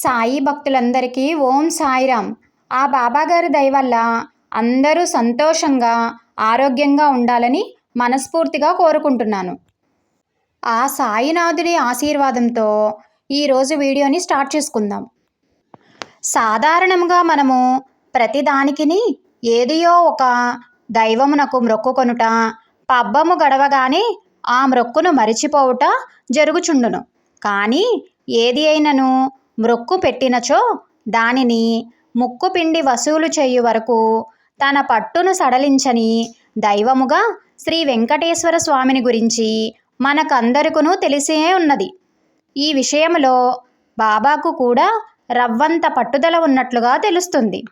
సాయి భక్తులందరికీ ఓం సాయిరామ్. ఆ బాబాగారి దయ వల్ల అందరూ సంతోషంగా ఆరోగ్యంగా ఉండాలని మనస్ఫూర్తిగా కోరుకుంటున్నాను. ఆ సాయినాథుడి ఆశీర్వాదంతో ఈరోజు వీడియోని స్టార్ట్ చేసుకుందాం. సాధారణంగా మనము ప్రతిదానికిని ఏదియో ఒక దైవమునకు మ్రొక్కుకొనుట పబ్బము గడవగానే ఆ మ్రొక్కును మరిచిపోవుట జరుగుచుండును. కానీ ఏది అయినను మ్రొక్కు పెట్టినచో దానిని ముక్కు పిండి వసూలు చేయు వరకు తన పట్టును సడలించని దైవముగా శ్రీ వెంకటేశ్వర స్వామిని గురించి మనకందరికీ తెలిసే ఉన్నది. ఈ విషయంలో బాబాకు కూడా రవ్వంత పట్టుదల ఉన్నట్లుగా తెలుస్తుంది.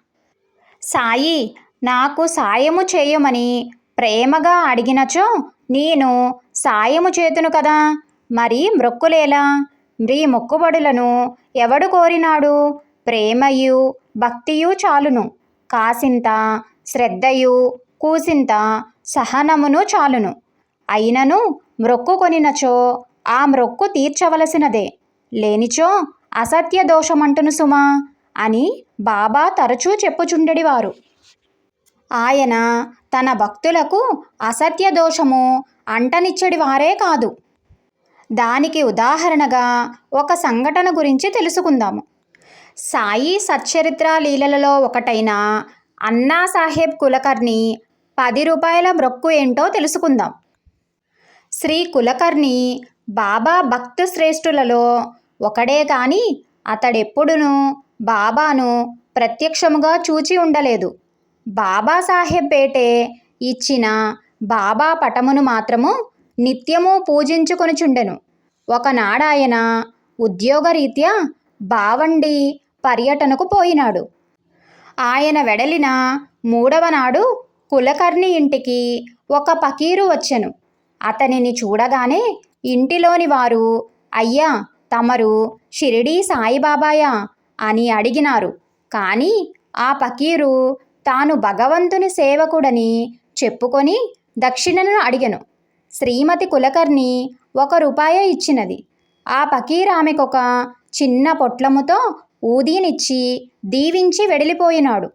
సాయి నాకు సాయము చేయమని ప్రేమగా అడిగినచో నేను సాయము చేతును కదా? మరి మ్రొక్కులేలా మీ మొక్కుబడులను ఎవడు కోరినాడు? ప్రేమయు భక్తియు చాలును. కాసింత శ్రద్ధయు కూసింత సహనమును చాలును. అయినను మ్రొక్కు కొనినచో ఆ మ్రొక్కు తీర్చవలసినదే. లేనిచో అసత్య దోషమంటును సుమా అని బాబా తరచూ చెప్పుచుండెడివారు. ఆయన తన భక్తులకు అసత్య దోషము అంటనిచ్చడి వారే కాదు. దానికి ఉదాహరణగా ఒక సంఘటన గురించి తెలుసుకుందాము. సాయి సచ్చరిత్ర లీలలలో ఒకటైన అన్నా సాహెబ్ కులకర్ణి పది రూపాయల బ్రొక్కు ఏంటో తెలుసుకుందాం. శ్రీ కులకర్ణి బాబా భక్త శ్రేష్ఠులలో ఒకడే కాని అతడెప్పుడునూ బాబాను ప్రత్యక్షముగా చూచి ఉండలేదు. బాబాసాహెబ్ పేటే ఇచ్చిన బాబా పటమును మాత్రము నిత్యము పూజించుకొనుచుండెను. ఒకనాడాయన ఉద్యోగరీత్యా బావండి పర్యటనకు పోయినాడు. ఆయన వెడలిన మూడవ నాడు కులకర్ణి ఇంటికి ఒక పకీరు వచ్చెను. అతనిని చూడగానే ఇంటిలోని వారు అయ్యా తమరు షిరిడీ సాయిబాబాయా? అని అడిగినారు. కానీ ఆ పకీరు తాను భగవంతుని సేవకుడని చెప్పుకొని దక్షిణను అడిగెను. శ్రీమతి కులకర్ణి ఒక రూపాయ ఇచ్చినది. ఆ పకీర్ ఆమెకొక చిన్న పొట్లముతో ఊదీనిచ్చి దీవించి వెడిలిపోయినాడు.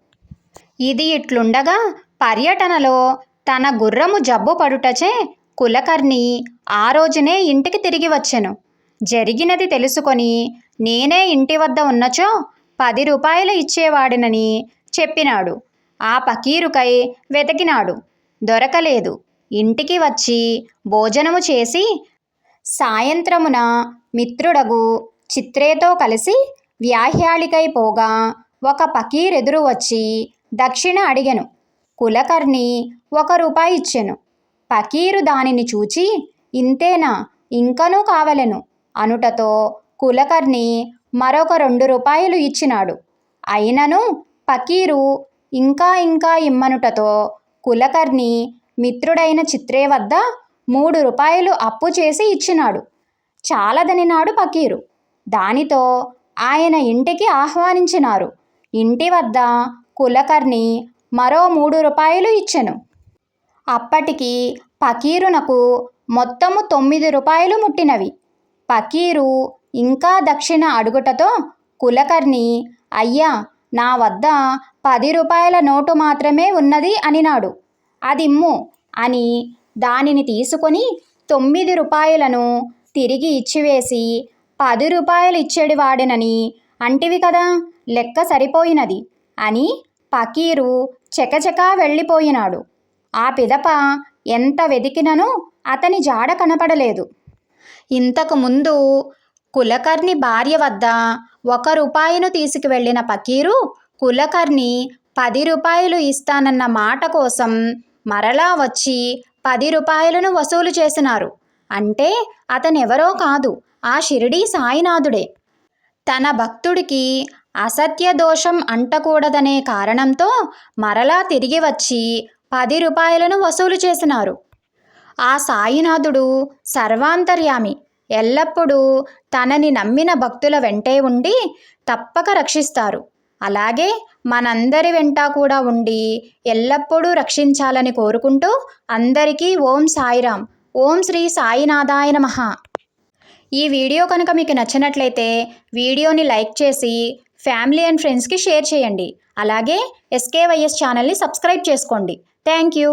ఇది ఇట్లుండగా పర్యటనలో తన గుర్రము జబ్బు పడుటచే కులకర్ణి ఆ రోజునే ఇంటికి తిరిగి వచ్చెను. జరిగినది తెలుసుకొని నేనే ఇంటి వద్ద ఉన్నచో పది రూపాయలు ఇచ్చేవాడినని చెప్పినాడు. ఆ పకీరుకై వెతికినాడు. దొరకలేదు. ఇంటికి వచ్చి భోజనము చేసి సాయంత్రమున మిత్రుడగు చిత్రేతో కలిసి వ్యాహ్యాళికై పోగా ఒక పకీరెదురు వచ్చి దక్షిణ అడిగెను. కులకర్ణి ఒక రూపాయి ఇచ్చెను. పకీరు దానిని చూచి ఇంతేనా? ఇంకనూ కావలెను. అనుటతో కులకర్ణి మరొక రెండు రూపాయలు ఇచ్చినాడు. అయినను పకీరు ఇంకా ఇంకా ఇమ్మనుటతో కులకర్ణి మిత్రుడైన చిత్రే వద్ద మూడు రూపాయలు అప్పు చేసి ఇచ్చినాడు. చాలదనినాడు పకీరు. దానితో ఆయన ఇంటికి ఆహ్వానించినారు. ఇంటి వద్ద కులకర్ణి మరో మూడు రూపాయలు ఇచ్చెను. అప్పటికి పకీరునకు మొత్తము తొమ్మిది రూపాయలు ముట్టినవి. పకీరు ఇంకా దక్షిణ అడుగుటతో కులకర్ణి అయ్యా నా వద్ద పది రూపాయల నోటు మాత్రమే ఉన్నది అనినాడు. అదిమ్ము అని దానిని తీసుకొని తొమ్మిది రూపాయలను తిరిగి ఇచ్చివేసి పది రూపాయలు ఇచ్చేడు వాడినని అంటివి కదా లెక్క సరిపోయినది అని పకీరు చెకచకా వెళ్ళిపోయినాడు. ఆ పిదప ఎంత వెతికినను అతని జాడ కనపడలేదు. ఇంతకు ముందు కులకర్ణి భార్య వద్ద ఒక రూపాయిను తీసుకువెళ్ళిన పకీరు కులకర్ణి పది రూపాయలు ఇస్తానన్న మాట కోసం మరలా వచ్చి పది రూపాయలను వసూలు చేసినారు. అంటే అతనెవరో కాదు ఆ షిరిడీ సాయినాథుడే. తన భక్తుడికి అసత్య దోషం అంటకూడదనే కారణంతో మరలా తిరిగి వచ్చి పది రూపాయలను వసూలు చేసినారు. ఆ సాయినాథుడు సర్వాంతర్యామి. ఎల్లప్పుడూ తనని నమ్మిన భక్తుల వెంటే ఉండి తప్పక రక్షిస్తారు. అలాగే మనందరి వెంట కూడా ఉండి ఎల్లప్పుడూ రక్షించాలని కోరుకుంటూ అందరికీ ఓం సాయిరామ్. ఓం శ్రీ సాయినాథాయ నమః. ఈ వీడియో కనుక మీకు నచ్చినట్లయితే వీడియోని లైక్ చేసి ఫ్యామిలీ అండ్ ఫ్రెండ్స్కి షేర్ చేయండి. అలాగే ఎస్కేవైఎస్ ఛానల్ని సబ్స్క్రైబ్ చేసుకోండి. Thank you.